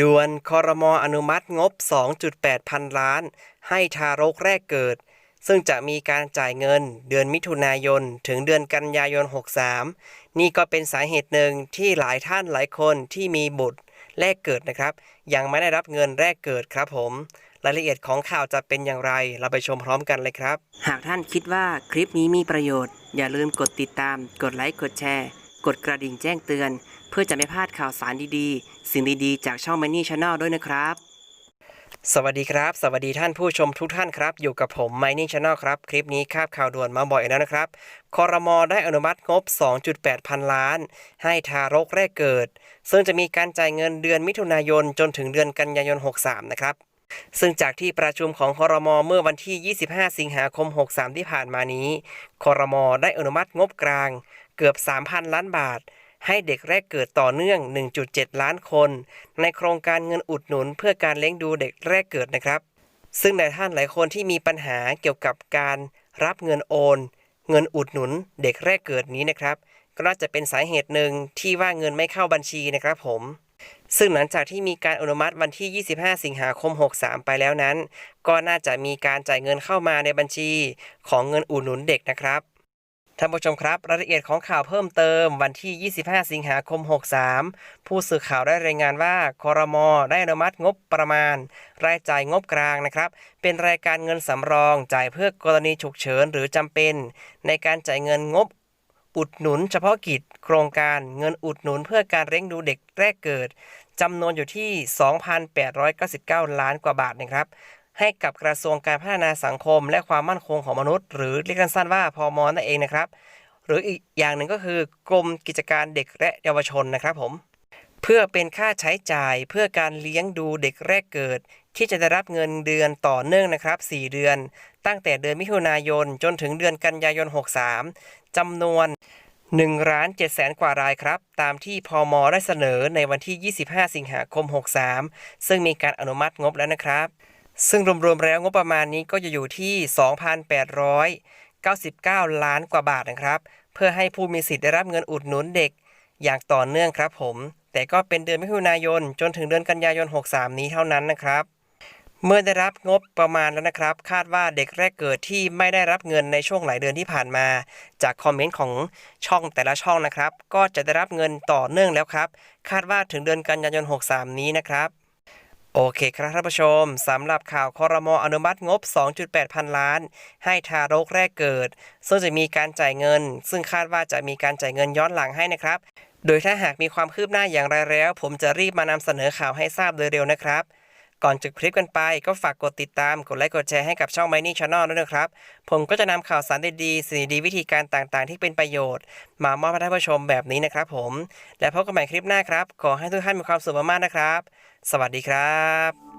ด่วนคอรมออนุมัติงบ 2.8 พันล้าน ให้ทารกแรกเกิด ซึ่งจะมีการจ่ายเงินเดือนมิถุนายน ถึงเดือนกันยายน 63 นี่ก็เป็นสาเหตุหนึ่งที่หลายท่านหลายคนที่มีบุตรแรกเกิดนะครับ ยังไม่ได้รับเงินแรกเกิดครับผมรายละเอียดของข่าวจะเป็นอย่างไร เราไปชมพร้อมกันเลยครับ หากท่านคิดว่าคลิปนี้มีประโยชน์ อย่าลืมกดติดตาม กดไลค์ กดแชร์ กดกระดิ่งแจ้งเตือน เพื่อจะไม่พลาดข่าวสารดีๆ สิ่งดีๆ จากช่อง Money Channel ด้วยนะครับ สวัสดีครับ สวัสดีท่านผู้ชมทุกท่านครับ อยู่กับผม Mining Channel ครับ คลิปนี้คาบข่าวด่วนมาบ่อยแล้วนะครับคอรมอได้อนุมัติงบ 2.8 พันล้าน ให้ทารกแรกเกิด ซึ่งจะมีการจ่ายเงินเดือนมิถุนายนจนถึงเดือนกันยายน 63 นะครับซึ่งจากที่ประชุมของคอรมอเมื่อวันที่ 25 สิงหาคม 63 ที่ผ่านมานี้คอรมอได้อนุมัติงบกลาง เกือบ 3,000 ล้านบาท ให้เด็กแรกเกิดต่อเนื่อง 1.7 ล้านคน ในโครงการเงินอุดหนุนเพื่อการเลี้ยงดูเด็กแรกเกิดนะครับ ซึ่งหลายท่านหลายคนที่มีปัญหาเกี่ยวกับการรับเงินโอน เงินอุดหนุนเด็กแรกเกิดนี้นะครับ ก็น่าจะเป็นสาเหตุหนึ่งที่ว่าเงินไม่เข้าบัญชีนะครับผมซึ่งหลังจากที่มีการอนุมัติวันที่ 25 สิงหาคม 63 ไปแล้วนั้น ก็น่าจะมีการจ่ายเงินเข้ามาในบัญชีของเงินอุดหนุนเด็กนะครับ ท่านผู้ชมครับ รายละเอียดของข่าวเพิ่มเติมวันที่ 25 สิงหาคม 63 ผู้สื่อข่าวได้รายงานว่าคอรมอได้อนุมัติงบประมาณ รายจ่ายงบกลางนะครับ เป็นรายการเงินสำรองจ่ายเพื่อกรณีฉุกเฉินหรือจำเป็น ในการจ่ายเงินงบอุดหนุนเฉพาะกิจ โครงการเงินอุดหนุนเพื่อการเลี้ยงดูเด็กแรกเกิดจำนวนอยู่ที่ 2,899 ล้านกว่าบาทนะครับ ให้กับกระทรวงการพัฒนาสังคม และความมั่นคงของมนุษย์ หรือเรียกสั้นๆว่าพมนั่นเองนะครับ หรืออีกอย่างหนึ่งก็คือกรมกิจการเด็กและเยาวชนนะครับผมเพื่อเป็นค่าใช้จ่ายเพื่อการเลี้ยงดูเด็กแรกเกิด ที่จะได้รับเงินเดือนต่อเนื่องนะครับ 4 เดือน ตั้งแต่เดือนมิถุนายนจนถึงเดือนกันยายน 63จำนวน1ล้าน7แสนกว่ารายครับ ตามที่พอมได้เสนอในวันที่ 25 สิงหาคม 63 ซึ่งมีการอนุมัติงบแล้วนะครับ ซึ่งรวมๆแล้วงบประมาณนี้ก็จะอยู่ที่ 2,899 ล้านกว่าบาทนะครับ เพื่อให้ผู้มีสิทธิ์ได้รับเงินอุดหนุนเด็ก อย่างต่อเนื่องครับผม แต่ก็เป็นเดือนมิถุนายน จนถึงเดือนกันยายน 63 นี้เท่านั้นนะครับ เมื่อได้รับงบประมาณแล้วนะครับ คาดว่าเด็กแรกเกิดที่ไม่ได้รับเงินในช่วงหลายเดือนที่ผ่านมา จากคอมเมนต์ของช่องแต่ละช่องนะครับ ก็จะได้รับเงินต่อเนื่องแล้วครับ คาดว่าถึงเดือนกันยายน 63 นี้นะครับ โอเคครับท่านผู้ชมสำหรับข่าวคอรมออนุมัติงบ 2.8 พันล้าน ให้ทารกแรกเกิด ซึ่งจะมีการจ่ายเงิน ซึ่งคาดว่าจะมีการจ่ายเงินย้อนหลังให้นะครับ โดยถ้าหากมีความคืบหน้าอย่างไรแล้ว ผมจะรีบมานำเสนอข่าวให้ทราบโดยเร็วนะครับ ก่อนจบคลิปกันไปก็ฝากกดติดตาม กดไลค์กดแชร์ให้กับช่อง Mining Channel ด้วยนะครับ ผมก็จะนำข่าวสารดีๆสิ่งดีวิธีการต่างๆ ที่เป็นประโยชน์ มามอบให้ท่านผู้ชมแบบนี้นะครับผม และพบกันใหม่คลิปหน้าครับ ขอให้ทุกท่านมีความสุขมากๆนะครับ สวัสดีครับ